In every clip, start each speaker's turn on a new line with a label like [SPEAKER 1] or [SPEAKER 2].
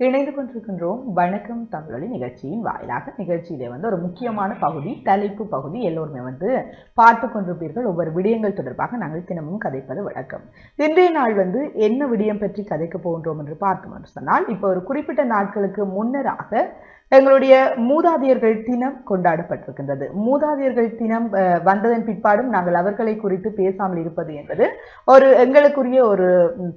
[SPEAKER 1] இணைந்து கொண்டிருக்கின்றோம் வணக்கம் தமிழொலி நிகழ்ச்சியின் வாயிலாக. நிகழ்ச்சியிலே வந்து ஒரு முக்கியமான பகுதி தலைப்பு பகுதி. எல்லோருமே வந்து பார்த்து கொண்டிருப்பீர்கள். ஒவ்வொரு விடயங்கள் தொடர்பாக நாங்கள் தினமும் கதைப்பது வழக்கம். இன்றைய நாள் வந்து என்ன விடயம் பற்றி கதைக்க போகின்றோம் என்று பார்த்தோம் என்று சொன்னால் இப்போ ஒரு குறிப்பிட்ட நாட்களுக்கு முன்னராக எங்களுடைய மூதாதையர்கள் தினம் கொண்டாடப்பட்டிருக்கின்றது. மூதாதையர்கள் தினம் வந்ததன் பிற்பாடும் நாங்கள் அவர்களை குறித்து பேசாமல் இருப்பது என்பது ஒரு எங்களுக்குரிய ஒரு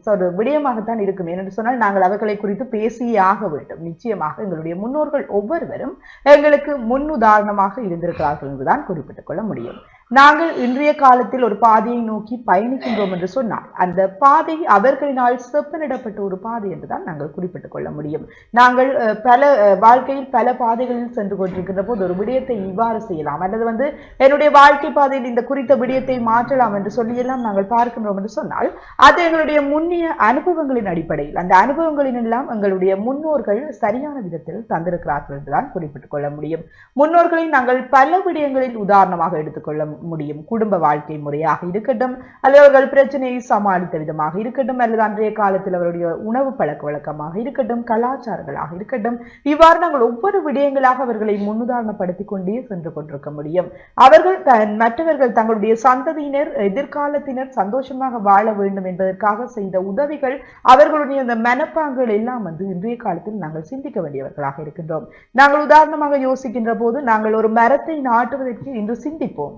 [SPEAKER 1] ஒரு விடயமாகத்தான் இருக்கும். ஏனென்று சொன்னால் நாங்கள் அவர்களை குறித்து பேசியே ஆக வேண்டும். நிச்சயமாக எங்களுடைய முன்னோர்கள் ஒவ்வொருவரும் எங்களுக்கு முன்னுதாரணமாக இருந்திருக்கிறார்கள் என்றுதான் குறிப்பிட்டுக் கொள்ள முடியும். நாங்கள் இன்றைய காலத்தில் ஒரு பாதையை நோக்கி பயணிக்கின்றோம் என்று சொன்னால் அந்த பாதை அவர்களினால் செப்பனிடப்பட்ட ஒரு பாதை என்றுதான் நாங்கள் குறிப்பிட்டுக் கொள்ள முடியும். நாங்கள் பல வாழ்க்கையில் பல பாதைகளில் சென்று கொண்டிருக்கிற போது ஒரு விடயத்தை இவ்வாறு செய்யலாம். அல்லது வந்து என்னுடைய வாழ்க்கை பாதையில் இந்த குறித்த விடயத்தை மாற்றலாம் என்று சொல்லியெல்லாம் நாங்கள் பார்க்கின்றோம் என்று சொன்னால் அது எங்களுடைய முன்னிய அனுபவங்களின் அடிப்படையில் அந்த அனுபவங்களின் எல்லாம் எங்களுடைய முன்னோர்கள் சரியான விதத்தில் தந்திருக்கிறார்கள் என்றுதான் குறிப்பிட்டுக் கொள்ள முடியும். முன்னோர்களை நாங்கள் பல விடயங்களில் உதாரணமாக எடுத்துக்கொள்ள முடியும். குடும்ப வாழ்க்கை முறையாக இருக்கட்டும் அல்லது அவர்கள் பிரச்சனையை சமாளித்த விதமாக இருக்கட்டும் அல்லது அன்றைய காலத்தில் அவருடைய உணவு பழக்க வழக்கமாக இருக்கட்டும் கலாச்சாரங்களாக இருக்கட்டும் இவ்வாறு நாங்கள் ஒவ்வொரு விடயங்களாக அவர்களை முன்னுதாரணப்படுத்தி கொண்டே சென்று கொண்டிருக்க முடியும். அவர்கள் மற்றவர்கள் தங்களுடைய சந்ததியினர் எதிர்காலத்தினர் சந்தோஷமாக வாழ வேண்டும் என்பதற்காக செய்த உதவிகள் அவர்களுடைய அந்த மனப்பாங்குகள் எல்லாம் வந்து இன்றைய காலத்தில் நாங்கள் சிந்திக்க வேண்டியவர்களாக இருக்கின்றோம். நாங்கள் உதாரணமாக யோசிக்கின்ற போது நாங்கள் ஒரு மரத்தை நாட்டுவதற்கு இன்று சிந்திப்போம்.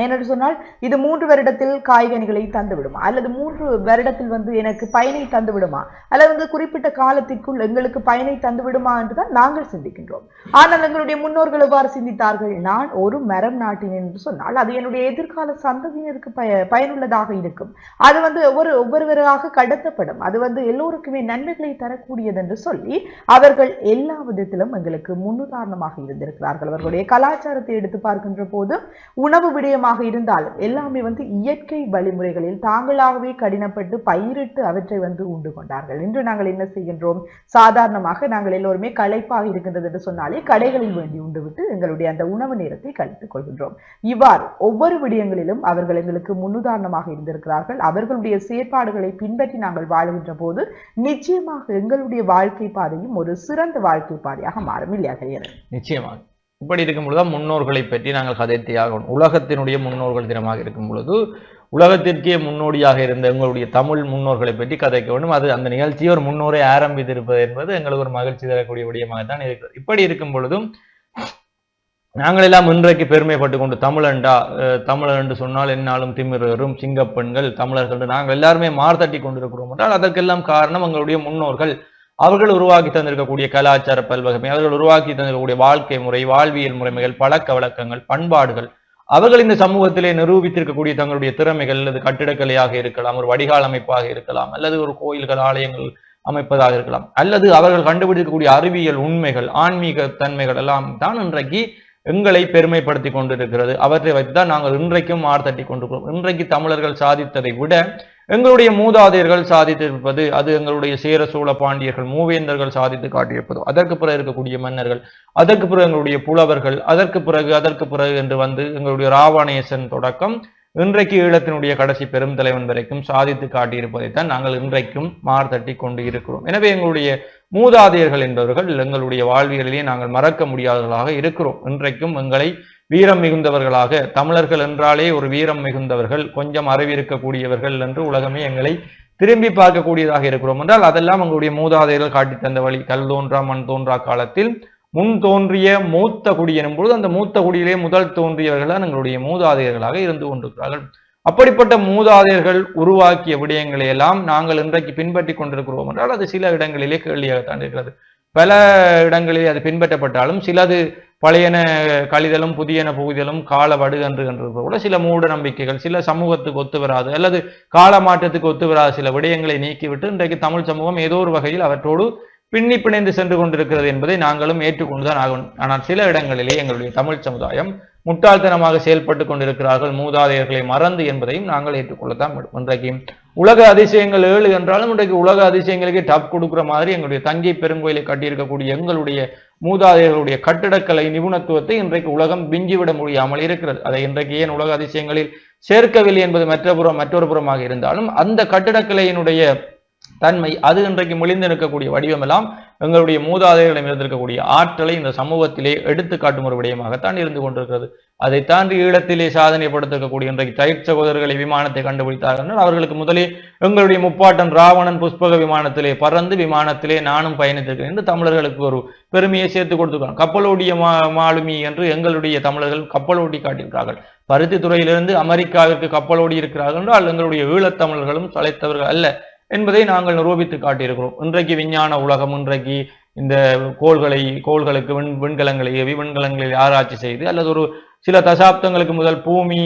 [SPEAKER 1] ஏனென்று சொன்னால் இது மூன்று வருடத்தில் காய்கனிகளை தந்து விடுமா அல்லது மூன்று வருடத்தில் வந்து எனக்கு பயனை தந்து விடுமா அல்லது வந்து குறிப்பிட்ட காலத்திற்குள் எங்களுக்கு பயனை தந்து விடுமா என்றுதான் நாங்கள் சிந்திக்கின்றோம். ஆனால் எங்களுடைய முன்னோர்கள் எவ்வாறு சிந்தித்தார்கள்? நான் ஒரு மரம் நாட்டினேன் என்று சொன்னால் அது என்னுடைய எதிர்கால சந்ததியினருக்கு பய பயனுள்ளதாக இருக்கும். அது வந்து ஒவ்வொரு ஒவ்வொருவராக கடத்தப்படும். அது வந்து எல்லோருக்குமே நன்மைகளை தரக்கூடியது என்று சொல்லி அவர்கள் எல்லா விதத்திலும் எங்களுக்கு முன்னுதாரணமாக இருந்திருக்கிறார்கள். அவர்களுடைய கலாச்சாரத்தை எடுத்து பார்க்கின்ற போது உணவு விடயம் விடயமாக இருந்தாலும் எல்லாமே வந்து இயற்கை வழிமுறைகளில் தாங்களாகவே கடினப்பட்டு பயிரிட்டு அவற்றை வந்து உண்டு கொண்டார்கள். இன்று நாங்கள் என்ன செய்கின்றோம்? சாதாரணமாக நாங்கள் எல்லோருமே களைப்பாக இருக்கின்றது என்று சொன்னாலே கடைகளில் வேண்டி உண்டுவிட்டு எங்களுடைய அந்த உணவு நேரத்தை கழித்துக் கொள்கின்றோம். இவ்வாறு ஒவ்வொரு விடயங்களிலும் அவர்கள் எங்களுக்கு முன்னுதாரணமாக இருந்திருக்கிறார்கள். அவர்களுடைய செயற்பாடுகளை பின்பற்றி நாங்கள் வாழுகின்ற போது நிச்சயமாக எங்களுடைய வாழ்க்கை பாதையும் ஒரு சிறந்த வாழ்க்கை பாதையாக மாறும். இல்லையா
[SPEAKER 2] நிச்சயமாக. இப்படி இருக்கும் பொழுது முன்னோர்களை பற்றி நாங்கள் கதைத்தே ஆகணும் உலகத்தினுடைய முன்னோர்கள் தினமாக இருக்கும் பொழுது உலகத்திற்கே முன்னோடியாக இருந்த எங்களுடைய தமிழ் முன்னோர்களை பற்றி கதைக்க வேண்டும். அது அந்த நிகழ்ச்சியை ஒரு முன்னோரை ஆரம்பித்திருப்பது என்பது எங்களுக்கு ஒரு மகிழ்ச்சி தரக்கூடிய விடயமாகத்தான் இருக்கிறது. இப்படி இருக்கும் பொழுதும் நாங்கள் எல்லாம் இன்றைக்கு பெருமைப்பட்டு கொண்டு தமிழண்டா தமிழர் என்று சொன்னால் என்னாலும் திமிரரும் சிங்கப்பெண்கள் தமிழர்கள் நாங்கள் எல்லாருமே மார்த்தட்டி கொண்டிருக்கிறோம் என்றால் அதற்கெல்லாம் காரணம் எங்களுடைய முன்னோர்கள். அவர்கள் உருவாக்கி தந்திருக்கக்கூடிய கலாச்சார பல்வகமை அவர்கள் உருவாக்கி தந்திருக்கக்கூடிய வாழ்க்கை முறை வாழ்வியல் முறைமைகள் பழக்க வழக்கங்கள் பண்பாடுகள் அவர்கள் இந்த சமூகத்திலே நிரூபித்திருக்கக்கூடிய தங்களுடைய திறமைகள் அல்லது கட்டிடக்கலையாக இருக்கலாம் ஒரு வடிகால் அமைப்பாக இருக்கலாம் அல்லது ஒரு கோயில்கள் ஆலயங்கள் அமைப்பதாக இருக்கலாம் அல்லது அவர்கள் கண்டுபிடிக்கக்கூடிய அறிவியல் உண்மைகள் ஆன்மீக தன்மைகள் எல்லாம் தான் இன்றைக்கு எங்களை பெருமைப்படுத்தி கொண்டிருக்கிறது. அவற்றை வைத்துதான் நாங்கள் இன்றைக்கும் ஆர்த்தட்டி கொண்டிருக்கிறோம். இன்றைக்கு தமிழர்கள் சாதித்ததை விட எங்களுடைய மூதாதையர்கள் சாதித்திருப்பது அது எங்களுடைய சேர சோழ பாண்டியர்கள் மூவேந்தர்கள் சாதித்து காட்டியிருப்பது. அதற்கு பிறகு இருக்கக்கூடிய மன்னர்கள் அதற்கு பிறகு எங்களுடைய புலவர்கள் அதற்கு பிறகு அதற்கு பிறகு என்று வந்து எங்களுடைய ராவணேசன் தொடக்கம் இன்றைக்கு ஈழத்தினுடைய கடைசி பெரும் தலைவன் வரைக்கும் சாதித்து காட்டியிருப்பதைத்தான் நாங்கள் இன்றைக்கும் மார்த்தட்டி கொண்டு இருக்கிறோம். எனவே எங்களுடைய மூதாதையர்கள் என்பவர்கள் எங்களுடைய வாழ்வியலிலே நாங்கள் மறக்க முடியாதவர்களாக இருக்கிறோம். இன்றைக்கும் எங்களை வீரம் மிகுந்தவர்களாக தமிழர்கள் என்றாலே ஒரு வீரம் மிகுந்தவர்கள் கொஞ்சம் அறிவிருக்கக்கூடியவர்கள் என்று உலகமே எங்களை திரும்பி பார்க்கக்கூடியதாக இருக்கிறோம். என்றால் அதெல்லாம் எங்களுடைய மூதாதையர்கள் காட்டி தந்த வழி. கல் தோன்றா மண் தோன்றா காலத்தில் முன் தோன்றிய மூத்த குடி எனும் பொழுது அந்த மூத்த குடியிலே முதல் தோன்றியவர்கள் எங்களுடைய மூதாதையர்களாக இருந்து கொண்டிருக்கிறார்கள். அப்படிப்பட்ட மூதாதையர்கள் உருவாக்கிய விடயங்களை எல்லாம் நாங்கள் இன்றைக்கு பின்பற்றி கொண்டிருக்கிறோம் என்றால் அது சில இடங்களிலே கேள்வியாகத்தான் இருக்கிறது. பல இடங்களில் அது பின்பற்றப்பட்டாலும் சிலது பழையன கழிதலும் புதியன புகுதலும் கால வடு என்று கூட சில மூட நம்பிக்கைகள் சில சமூகத்துக்கு ஒத்து வராது அல்லது கால மாற்றத்துக்கு ஒத்து வராத சில விடயங்களை நீக்கிவிட்டு இன்றைக்கு தமிழ் சமூகம் ஏதோ ஒரு வகையில் அவற்றோடு பின்னி பிணைந்து சென்று கொண்டிருக்கிறது என்பதை நாங்களும் ஏற்றுக்கொண்டுதான் ஆகும் ஆனால் சில இடங்களிலே எங்களுடைய தமிழ் சமுதாயம் முட்டாள்தனமாக செயல்பட்டு கொண்டிருக்கிறார்கள். மூதாதையர்களை மறந்து என்பதையும் நாங்கள் ஏற்றுக்கொள்ளத்தான் இன்றைக்கு உலக அதிசயங்கள் ஏழு என்றாலும் இன்றைக்கு உலக அதிசயங்களுக்கு டப் கொடுக்குற மாதிரி எங்களுடைய தஞ்சை பெருங்கோயிலை கட்டியிருக்கக்கூடிய எங்களுடைய மூதாதையர்களுடைய கட்டிடக்கலை நிபுணத்துவத்தை இன்றைக்கு உலகம் விஞ்சிவிட முடியாமல் இருக்கிறது. அதை இன்றைக்கு ஏன் உலக அதிசயங்களில் சேர்க்கவில்லை என்பது மற்ற புறம் மற்றொரு புறமாக இருந்தாலும் அந்த கட்டிடக்கலையினுடைய தன்மை அது இன்றைக்கு மொழிந்து நிற்கக்கூடிய வடிவமெல்லாம் எங்களுடைய மூதாதையர்களிடம் இருந்திருக்கக்கூடிய ஆற்றலை இந்த சமூகத்திலே எடுத்து காட்டும் ஒரு விடயமாகத்தான் இருந்து கொண்டிருக்கிறது. அதை தாண்டி ஈழத்திலே சாதனைப்படுத்தக்கூடிய இன்றைக்கு தயிர் சகோதரர்களை விமானத்தை கண்டுபிடித்தார்கள். அவர்களுக்கு முதலே எங்களுடைய முப்பாட்டன் ராவணன் புஷ்பக விமானத்திலே பறந்து விமானத்திலே நானும் பயணித்திருக்கிறேன் என்று தமிழர்களுக்கு ஒரு பெருமையை சேர்த்து கொடுத்துருக்காங்க. கப்பலோடிய மா மாலுமி என்று எங்களுடைய தமிழர்கள் கப்பலோட்டி காட்டியிருக்கிறார்கள். பருத்தி துறையிலிருந்து அமெரிக்காவிற்கு கப்பலோடி இருக்கிறார்கள் என்றால் எங்களுடைய ஈழத்தமிழர்களும் தலைத்தவர்கள் அல்ல. என்பதை நாங்கள் நிரூபித்து காட்டியிருக்கிறோம். இன்றைக்கு விஞ்ஞான உலகம் இன்றைக்கு இந்த கோள்களை கோள்களுக்கு விண் விண்கலங்களை விண்கலங்களில் ஆராய்ச்சி செய்து அல்லது ஒரு சில தசாப்தங்களுக்கு முதல் பூமி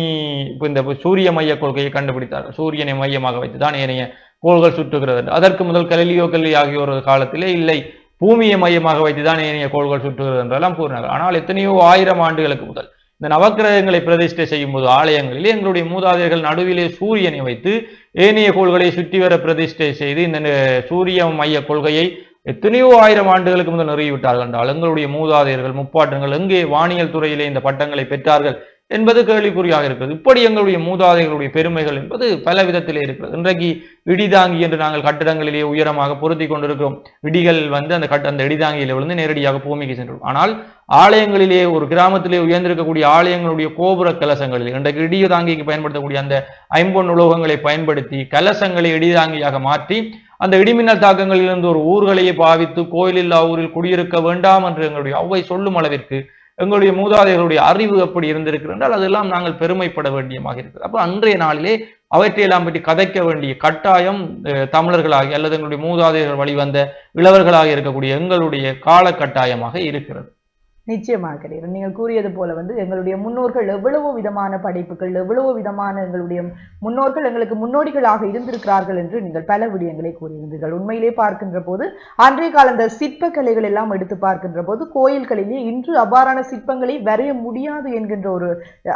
[SPEAKER 2] இப்போ இந்த சூரிய மைய கொள்கையை கண்டுபிடித்தார் சூரியனை மையமாக வைத்து தான் ஏனைய கோள்கள் சுற்றுகிறது. அதற்கு முதல் கலிலியோ கல்லி ஆகியோர் காலத்திலே இல்லை. பூமியை மையமாக வைத்து தான் ஏனைய கோள்கள் சுற்றுகிறது என்றெல்லாம் கூறினார்கள். ஆனால் எத்தனையோ ஆயிரம் ஆண்டுகளுக்கு முதல் இந்த நவக்கிரகங்களை பிரதிஷ்டை செய்யும் போது ஆலயங்களிலே எங்களுடைய மூதாதையர்கள் நடுவிலே சூரியனை வைத்து ஏனைய கோள்களை சுற்றி வர பிரதிஷ்டை செய்து இந்த சூரிய மைய கொள்கையை எத்தனையோ ஆயிரம் ஆண்டுகளுக்கு முதல் நிறுவிவிட்டார்கள் என்றால் எங்களுடைய மூதாதையர்கள் முப்பாட்டங்கள் எங்கே வானியல் துறையிலே இந்த பட்டங்களை பெற்றார்கள் என்பது கேள்விக்குறியாக இருக்கிறது. இப்படி எங்களுடைய மூதாதைகளுடைய பெருமைகள் என்பது பல விதத்திலே இருக்கிறது. இன்றைக்கு இடிதாங்கி என்று நாங்கள் கட்டிடங்களிலே உயரமாக பொருத்தி கொண்டிருக்கிறோம். இடிகள் வந்து அந்த கட்ட அந்த இடிதாங்கியில விழுந்து நேரடியாக பூமிக்கு சென்றோம் ஆனால் ஆலயங்களிலே ஒரு கிராமத்திலே உயர்ந்திருக்கக்கூடிய ஆலயங்களுடைய கோபுர கலசங்களில் இன்றைக்கு இடிதாங்கிக்கு பயன்படுத்தக்கூடிய அந்த ஐம்பொன் உலோகங்களை பயன்படுத்தி கலசங்களை இடிதாங்கியாக மாற்றி அந்த இடிமின்னல் தாக்கங்களிலிருந்து ஒரு ஊர்களையே பாவித்து கோயிலில்லா ஊரில் குடியிருக்க வேண்டாம் என்று எங்களுடைய ஒவ்வை சொல்லும் அளவிற்கு எங்களுடைய மூதாதையர்களுடைய அறிவு எப்படி இருந்திருக்கிறது அதெல்லாம் நாங்கள் பெருமைப்பட வேண்டியமாக இருக்கிறது. அப்போ அன்றைய நாளிலே அவற்றையெல்லாம் பற்றி கதைக்க வேண்டிய கட்டாயம் அஹ், தமிழர்களாகி அல்லது எங்களுடைய மூதாதையர்கள் வழிவந்த இளவர்களாக இருக்கக்கூடிய எங்களுடைய கால கட்டாயமாக இருக்கிறது.
[SPEAKER 1] நிச்சயமாக கிடையாது. நீங்கள் கூறியது போல வந்து எங்களுடைய முன்னோர்கள் எவ்வளவோ விதமான படைப்புகள் எவ்வளவோ விதமான எங்களுடைய முன்னோர்கள் எங்களுக்கு முன்னோடிகளாக இருந்திருக்கிறார்கள் என்று நீங்கள் பல விடயங்களை கூறியிருந்தீர்கள். உண்மையிலே பார்க்கின்ற போது அன்றைய கால அந்த சிற்ப கலைகள் எல்லாம் எடுத்து பார்க்கின்ற போது கோயில்களிலே இன்று அவ்வாறான சிற்பங்களை வரைய முடியாது என்கின்ற ஒரு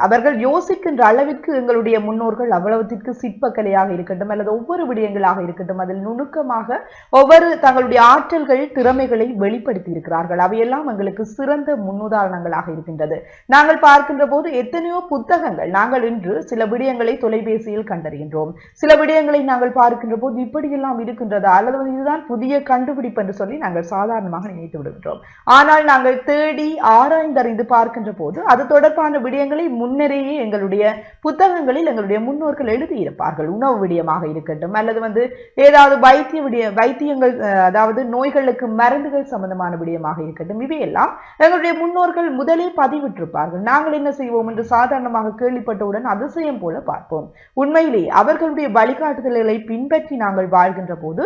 [SPEAKER 1] அவர்கள் யோசிக்கின்ற அளவிற்கு எங்களுடைய முன்னோர்கள் அவ்வளவுத்திற்கு சிற்பக்கலையாக இருக்கட்டும் அல்லது ஒவ்வொரு விடயங்களாக இருக்கட்டும் அதில் நுணுக்கமாக ஒவ்வொரு தங்களுடைய ஆற்றல்கள் திறமைகளை வெளிப்படுத்தி இருக்கிறார்கள் அவையெல்லாம் எங்களுக்கு சிறந்த முன்னுதாரணங்களாக இருக்கின்றது. நாங்கள் பார்க்கின்ற போது எத்தனையோ புத்தகங்கள் நாங்கள் இன்று சில விடயங்களை தொலைபேசியில் கண்டறிகின்றோம். சில விடயங்களை நாங்கள் பார்க்கின்ற போது இப்படியெல்லாம் இருக்கின்றதா அல்லது இதுதான் புதிய கண்டுபிடிப்பு என்று சொல்லி நாங்கள் சாதாரணமாக நினைத்து விடுகின்றோம். ஆனால் நாங்கள் தேடி ஆராய்ந்தறிந்து பார்க்கின்ற போது அது தொடர்பான விடயங்களை முன்னரேயே எங்களுடைய புத்தகங்களில் எங்களுடைய முன்னோர்கள் எழுதியிருப்பார்கள். உணவு விடயமாக இருக்கட்டும் அல்லது வந்து ஏதாவது வைத்திய விடய வைத்தியங்கள் அதாவது நோய்களுக்கு மருந்துகள் சம்பந்தமான விடயமாக இருக்கட்டும் இவையெல்லாம் எங்களுடைய நம்முடைய முன்னோர்கள் முதலே பதிவிட்டிருப்பார்கள். நாங்கள் என்ன செய்வோம் என்று சாதாரணமாக கேள்விப்பட்டவுடன் அதிசயம் போல பார்ப்போம். உண்மையிலே அவர்களுடைய வழிகாட்டுதல்களை பின்பற்றி நாங்கள் வாழ்கின்ற போது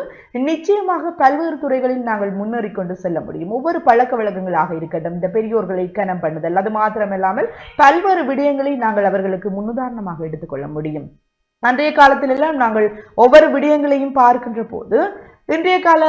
[SPEAKER 1] நிச்சயமாக பல்வேறு துறைகளில் நாங்கள் முன்னேறி கொண்டு செல்ல முடியும். ஒவ்வொரு பழக்க வழக்கங்களாக இருக்கட்டும் இந்த பெரியோர்களை கனம் பண்ணுதல் அது மாத்திரமில்லாமல் பல்வேறு விடயங்களை நாங்கள் அவர்களுக்கு முன்னுதாரணமாக எடுத்துக்கொள்ள முடியும். அன்றைய காலத்திலெல்லாம் நாங்கள் ஒவ்வொரு விடயங்களையும் பார்க்கின்ற போது இன்றைய கால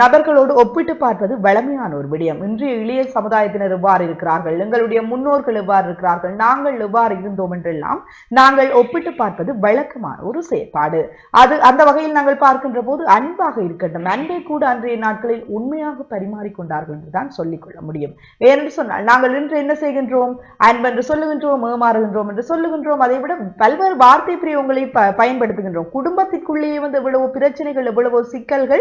[SPEAKER 1] நபர்களோடு ஒப்பிட்டு பார்ப்பது வளமையான ஒரு விடயம். இன்றைய இளைய சமுதாயத்தினர் எவ்வாறு இருக்கிறார்கள்? எங்களுடைய முன்னோர்கள் எவ்வாறு இருக்கிறார்கள்? நாங்கள் எவ்வாறு இருந்தோம் என்றெல்லாம் நாங்கள் ஒப்பிட்டு பார்ப்பது வழக்கமான ஒரு செயற்பாடு. அது அந்த வகையில் நாங்கள் பார்க்கின்ற போது அன்பாக இருக்கட்டும் அன்பை கூட அன்றைய நாட்களில் உண்மையாக பரிமாறிக்கொண்டார்கள் என்றுதான் சொல்லிக்கொள்ள முடியும். ஏனென்று சொன்னால் நாங்கள் இன்று என்ன செய்கின்றோம்? அன்பு என்று சொல்லுகின்றோம் ஏமாறுகின்றோம் என்று சொல்லுகின்றோம். அதை விட பல்வேறு வார்த்தை பிரிவுகளை ப பயன்படுத்துகின்றோம். குடும்பத்திற்குள்ளேயே வந்து எவ்வளவோ பிரச்சனைகள் எவ்வளவோ சிக்கல்கள்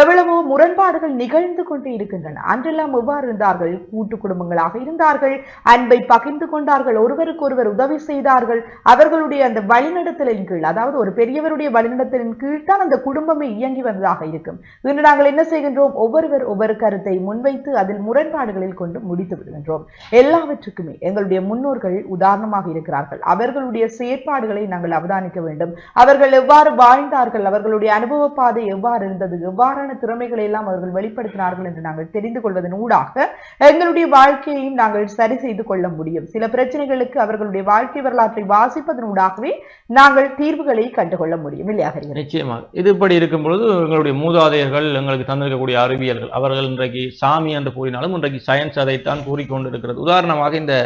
[SPEAKER 1] எவ்வளவோ முரண்பாடுகள் நிகழ்ந்து கொண்டு இருக்கின்றன. அன்றெல்லாம் எவ்வாறு இருந்தார்கள்? கூட்டு குடும்பங்களாக இருந்தார்கள். அன்பை பகிர்ந்து கொண்டார்கள். ஒருவருக்கு ஒருவர் உதவி செய்தார்கள். அவர்களுடைய அந்த வழிநடத்தலின் கீழ் அதாவது ஒரு பெரியவருடைய வழிநடத்தலின் கீழ் தான் அந்த குடும்பமே இயங்கி வந்ததாக இருக்கும். இன்று நாங்கள் என்ன செய்கின்றோம்? ஒவ்வொருவர் ஒவ்வொரு கருத்தை முன்வைத்து அதில் முரண்பாடுகளில் கொண்டு முடித்து விடுகின்றோம். எல்லாவற்றுக்குமே எங்களுடைய முன்னோர்கள் உதாரணமாக இருக்கிறார்கள். அவர்களுடைய செயற்பாடுகளை நாங்கள் அவதானிக்க வேண்டும். அவர்கள் எவ்வாறு வாழ்ந்தார்கள்? அவர்களுடைய அனுபவ பாதை எவ்வாறு இருந்தது? எவ்வாறான திறமைகளை எல்லாம் அவர்கள் வெளிப்படுத்தினார்கள் என்று நாங்கள் தெரிந்து கொள்வதன் ஊடாக எங்களுடைய வாழ்க்கையையும் நாங்கள் சரி செய்து கொள்ள முடியும். சில பிரச்சனைகளுக்கு அவர்களுடைய வாழ்க்கை வரலாற்றை வாசிப்பதன் ஊடாகவே நாங்கள் தீர்வுகளை கண்டுகொள்ள முடியும். இல்லையா
[SPEAKER 2] நிச்சயமாக. இது இப்படி இருக்கும் பொழுது எங்களுடைய மூதாதையர்கள் எங்களுக்கு தந்திருக்கக்கூடிய அறிவியல்கள் அவர்கள் இன்றைக்கு சாமி என்று கூறினாலும் இன்றைக்கு சயின்ஸ் அதைத்தான் கூறிக்கொண்டிருக்கிறது. உதாரணமாக இந்த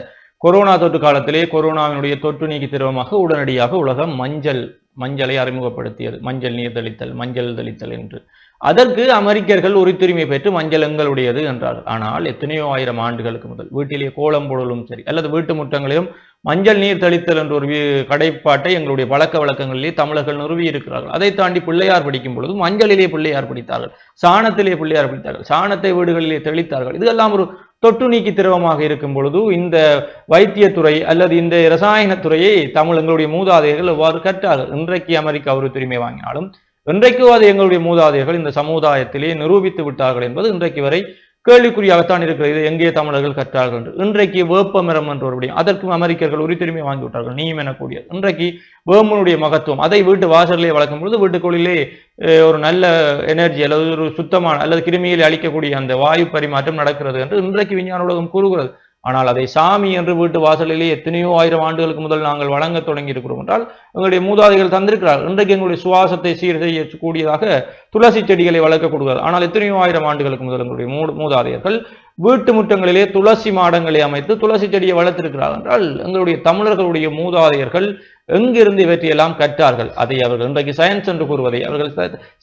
[SPEAKER 2] கொரோனா தொற்று காலத்திலே கொரோனாவினுடைய தொற்று நீக்கி திரவமாக உடனடியாக உலகம் மஞ்சள் மஞ்சளை அறிமுகப்படுத்தியது. மஞ்சள் நீர் தெளித்தல் மஞ்சள் தெளித்தல் என்று. அதற்கு அமெரிக்கர்கள் உரித்துரிமை பெற்று மஞ்சள் எங்களுடையது என்றார் ஆனால் எத்தனையோ ஆயிரம் ஆண்டுகளுக்கு முதல் வீட்டிலே கோலம் போடலும் சரி அல்லது வீட்டு முற்றங்களிலும் மஞ்சள் நீர் தெளித்தல் என்ற ஒரு வி- கடைப்பாட்டை எங்களுடைய பழக்க வழக்கங்களிலே தமிழர்கள் நிறுவி இருக்கிறார்கள். அதை தாண்டி பிள்ளையார் படிக்கும் பொழுது மஞ்சளிலே பிள்ளையார் பிடித்தார்கள் சாணத்திலே பிள்ளையார் பிடித்தார்கள் சாணத்தை வீடுகளிலே தெளித்தார்கள். இதெல்லாம் ஒரு தொட்டு நீக்கி திரவமாக இருக்கும் பொழுது இந்த வைத்தியத்துறை அல்லது இந்த ரசாயனத்துறையை தமிழ் எங்களுடைய மூதாதையர்கள் எவ்வாறு கற்றார்கள்? இன்றைக்கு அமெரிக்கா ஒரு உரிமை வாங்கினாலும் இன்றைக்கும் அது எங்களுடைய மூதாதையர்கள் இந்த சமுதாயத்திலே நிரூபித்து விட்டார்கள் என்பது இன்றைக்கு வரை கேள்விக்குறியாகத்தான் இருக்கிறது. இது எங்கே தமிழர்கள் கற்றார்கள் என்று. இன்றைக்கு வேப்பமரம் என்ற ஒரு விடயம் அதற்கும் அமெரிக்கர்கள் உரித்துரிமை வாங்கி விட்டார்கள். நீயும் எனக்கூடிய இன்றைக்கு வேம்பனுடைய மகத்துவம் அதை வீட்டு வாசலிலே வளர்க்கும் பொழுது வீட்டுக்குள்ளிலே ஒரு நல்ல எனர்ஜி அல்லது ஒரு சுத்தமான அல்லது கிருமிகளை அளிக்கக்கூடிய அந்த வாயு பரிமாற்றம் நடக்கிறது என்று இன்றைக்கு விஞ்ஞான உலகம் கூறுகிறது. ஆனால் அதை சாமி என்று வீட்டு வாசலிலே எத்தனையோ ஆயிரம் ஆண்டுகளுக்கு முதல் நாங்கள் வழங்க தொடங்கி இருக்கிறோம் என்றால் எங்களுடைய மூதாதைகள் தந்திருக்கிறார். இன்றைக்கு எங்களுடைய சுவாசத்தை சீர் செய்யக்கூடியதாக துளசி செடிகளை வளர்க்கக்கூடாது ஆனால் எத்தனையோ ஆயிரம் ஆண்டுகளுக்கு முதல் எங்களுடைய மூ மூதாதையர்கள் வீட்டு முற்றங்களிலே துளசி மாடங்களை அமைத்து துளசி செடியை வளர்த்திருக்கிறார்கள் என்றால் எங்களுடைய தமிழர்களுடைய மூதாதையர்கள் எங்கிருந்து இவற்றையெல்லாம் கற்றார்கள்? அதை அவர்கள் இன்றைக்கு சயின்ஸ் என்று கூறுவதை அவர்கள்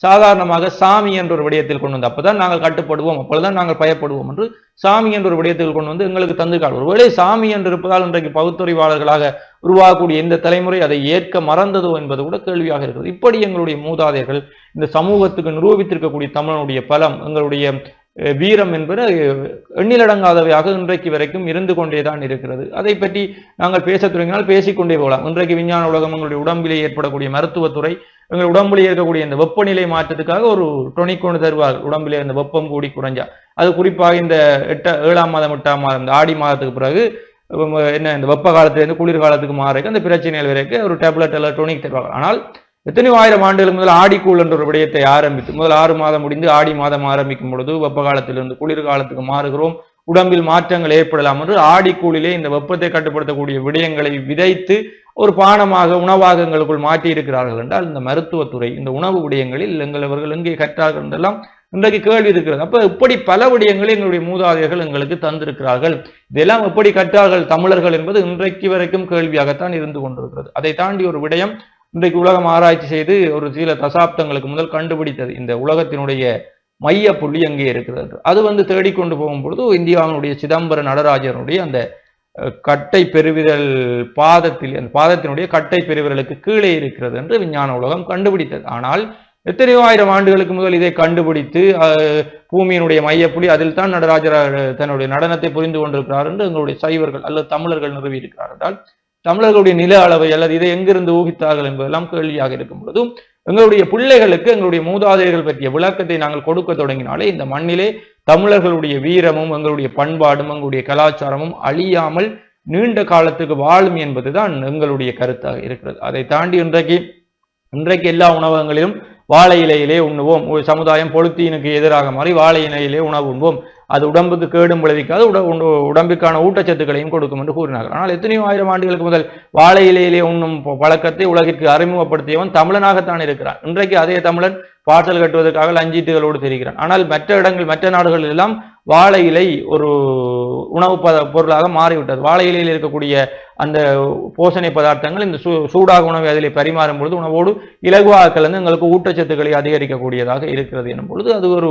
[SPEAKER 2] சாதாரணமாக சாமி என்ற ஒரு விடயத்தில் கொண்டு வந்து அப்பதான் நாங்கள் கட்டுப்படுவோம் அப்பொழுதுதான் நாங்கள் பயப்படுவோம் என்று சாமி என்ற ஒரு விடயத்தில் கொண்டு வந்து எங்களுக்கு தந்திருக்கார்கள். ஒருவேளை சாமி என்று இருப்பதால் இன்றைக்கு பகுத்தறிவாளர்களாக உருவாகக்கூடிய இந்த தலைமுறை அதை ஏற்க மறந்ததோ என்பது கூட கேள்வியாக இருக்கிறது. இப்படி எங்களுடைய மூதாதையர்கள் இந்த சமூகத்துக்கு நிரூபித்திருக்கக்கூடிய தமிழனுடைய பலம் எங்களுடைய வீரம் என்பது எண்ணிலடங்காதவையாக இன்றைக்கு வரைக்கும் இருந்து கொண்டேதான் இருக்கிறது. அதை பற்றி நாங்கள் பேசத் தொடங்கினால் பேசிக்கொண்டே போகலாம். இன்றைக்கு விஞ்ஞான உலகம் எங்களுடைய உடம்பிலே ஏற்படக்கூடிய மருத்துவத்துறை எங்கள் உடம்பிலே இருக்கக்கூடிய இந்த வெப்பநிலை மாற்றத்துக்காக ஒரு டொனிக் கொண்டு தருவார். உடம்பிலே இந்த வெப்பம் கூடி குறைஞ்சா. அது குறிப்பாக இந்த எட்ட ஏழாம் மாதம் எட்டாம் மாதம் இந்த ஆடி மாதத்துக்கு பிறகு என்ன இந்த வெப்ப காலத்திலேருந்து குளிர் காலத்துக்கு மாறக்கு அந்த பிரச்சனைகள் வரைக்கும் ஒரு டேப்லெட் எல்லாம் டொனிக் தருவாங்க ஆனால் எத்தனையோ ஆயிரம் ஆண்டுகள் முதல் ஆடிக்கூழ் என்ற ஒரு விடயத்தை ஆரம்பித்து முதல் ஆறு மாதம் முடிந்து ஆடி மாதம் ஆரம்பிக்கும் பொழுது வெப்ப காலத்திலிருந்து குளிர் காலத்துக்கு மாறுகிறோம். உடம்பில் மாற்றங்கள் ஏற்படலாம் என்று ஆடிக்கூழிலே இந்த வெப்பத்தை கட்டுப்படுத்தக்கூடிய விடயங்களை விதைத்து ஒரு பானமாக உணவாக எங்களுக்குள் மாற்றி இருக்கிறார்கள் என்றால் இந்த மருத்துவத்துறை இந்த உணவு விடயங்களில் எங்களவர்கள் எங்கே கற்றார்கள் என்றெல்லாம் இன்றைக்கு கேள்வி இருக்கிறது. அப்ப இப்படி பல விடயங்களை எங்களுடைய மூதாதையர்கள் எங்களுக்கு தந்திருக்கிறார்கள். இதெல்லாம் எப்படி கற்றார்கள் தமிழர்கள் என்பது இன்றைக்கு வரைக்கும் கேள்வியாகத்தான் இருந்து கொண்டிருக்கிறது. அதை தாண்டி ஒரு விடயம் இன்றைக்கு உலகம் ஆராய்ச்சி செய்து ஒரு சில தசாப்தங்களுக்கு முதல் கண்டுபிடித்தது. இந்த உலகத்தினுடைய மைய புள்ளி அங்கே இருக்கிறது. அது வந்து தேடிக்கொண்டு போகும் பொழுது இந்தியாவினுடைய சிதம்பர நடராஜனுடைய அந்த கட்டை பெருவிரல் பாதத்தில் அந்த பாதத்தினுடைய கட்டை பெருவிரலுக்கு கீழே இருக்கிறது என்று விஞ்ஞான உலகம் கண்டுபிடித்தது. ஆனால் எத்தனையோ ஆயிரம் ஆண்டுகளுக்கு முதல் இதை கண்டுபிடித்து அஹ், பூமியினுடைய மையப்புள்ளி அதில் தான் நடராஜர் தன்னுடைய நடனத்தை புரிந்து கொண்டிருக்கிறார் என்று எங்களுடைய சைவர்கள் அல்லது தமிழர்கள் நிறுவி இருக்கிறார் என்றால் தமிழர்களுடைய நில அளவை அல்லது இதை எங்கிருந்து ஊகித்தார்கள் என்பதெல்லாம் கேள்வியாக இருக்கும் பொழுதும் எங்களுடைய பிள்ளைகளுக்கு எங்களுடைய மூதாதையர்கள் பற்றிய விளக்கத்தை நாங்கள் கொடுக்க தொடங்கினாலே இந்த மண்ணிலே தமிழர்களுடைய வீரமும் எங்களுடைய பண்பாடும் எங்களுடைய கலாச்சாரமும் அழியாமல் நீண்ட காலத்துக்கு வாழும் என்பதுதான் எங்களுடைய கருத்தாக இருக்கிறது. அதை தாண்டி இன்றைக்கு இன்றைக்கு எல்லா உணவகங்களிலும் வாழை இலையிலே உண்ணுவோம். ஒரு சமுதாயம் பொழுத்தீனுக்கு எதிராக மாறி வாழை இலையிலே உணவு உண்போம். அது உடம்புக்கு கேடும் விளைவிக்காது உட உடம்புக்கான ஊட்டச்சத்துக்களையும் கொடுக்கும் என்று கூறினார்கள். ஆனால் எத்தனையோ ஆயிரம் ஆண்டுகளுக்கு முதல் வாழை இலையிலே உண்ணும் பழக்கத்தை உலகிற்கு அறிமுகப்படுத்தியவன் தமிழனாகத்தான் இருக்கிறான். இன்றைக்கு அதே தமிழன் பாசல் கட்டுவதற்காக லஞ்சீட்டுகளோடு தெரிகிறான். ஆனால் மற்ற இடங்கள் மற்ற நாடுகளில் எல்லாம் வாழை இலை ஒரு உணவு பத பொருளாக மாறிவிட்டது. வாழை இலையில் இருக்கக்கூடிய அந்த போஷணை பதார்த்தங்கள் இந்த சூ சூடாக உணவை அதிலே பரிமாறும் பொழுது உணவோடு இலகுவாக கலந்து எங்களுக்கு ஊட்டச்சத்துக்களை அதிகரிக்கக்கூடியதாக இருக்கிறது எனும் பொழுது அது ஒரு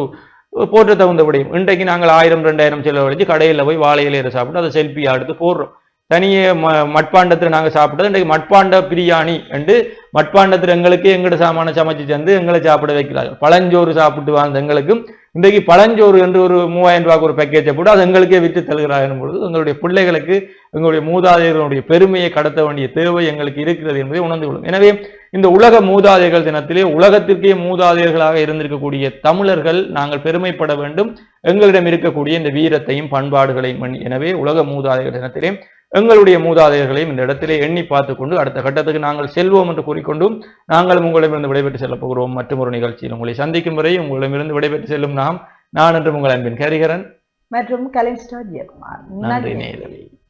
[SPEAKER 2] போற்ற தகுந்த விடையும் இன்றைக்கு நாங்கள் ஆயிரம் ரெண்டாயிரம் செலவழித்து கடையில் போய் வாழை இலையில சாப்பிட்டு அதை செல்ஃபியாக எடுத்து போடுறோம். தனியே ம மட்பாண்டத்தில் நாங்கள் சாப்பிட்டது. இன்றைக்கு மட்பாண்ட பிரியாணி என்று மட்பாண்டத்தில் எங்களுக்கு எங்கட சாமான சமைச்சு தந்து எங்களை சாப்பிட வைக்கிறார்கள் பழஞ்சோறு சாப்பிட்டு வாழ்ந்த எங்களுக்கும் இன்றைக்கு பழஞ்சோறு என்று ஒரு மூவாயிரம் ரூபாய்க்கு ஒரு பேக்கேஜை போட்டு அது எங்களுக்கே விற்று தருகிறார்கள் பொழுது எங்களுடைய பிள்ளைகளுக்கு எங்களுடைய மூதாதையர்களுடைய பெருமையை கடத்த வேண்டிய தேவை எங்களுக்கு இருக்கிறது என்பதை உணர்ந்து கொள்ளும். எனவே இந்த உலக மூதாதையர்கள் தினத்திலே உலகத்திற்கே மூதாதையர்களாக இருந்திருக்கக்கூடிய தமிழர்கள் நாங்கள் பெருமைப்பட வேண்டும். எங்களிடம் இருக்கக்கூடிய இந்த வீரத்தையும் பண்பாடுகளையும். எனவே உலக மூதாதையர் தினத்திலே எங்களுடைய மூதாதையர்களையும் இந்த இடத்திலே எண்ணி பார்த்துக் கொண்டு அடுத்த கட்டத்துக்கு நாங்கள் செல்வோம் என்று கூறிக்கொண்டும் நாங்களும் உங்களிடமிருந்து விடைபெற்று செல்லப் போகிறோம். மற்றும் ஒரு நிகழ்ச்சியில் உங்களை சந்திக்கும் வரை உங்களிடமிருந்து விடைபெற்று செல்லும் நாம் நான் என்று உங்கள் அன்பின் கரிகரன்.
[SPEAKER 1] மற்றும் ஜெயக்குமார்.
[SPEAKER 2] நன்றி நேயர்களே.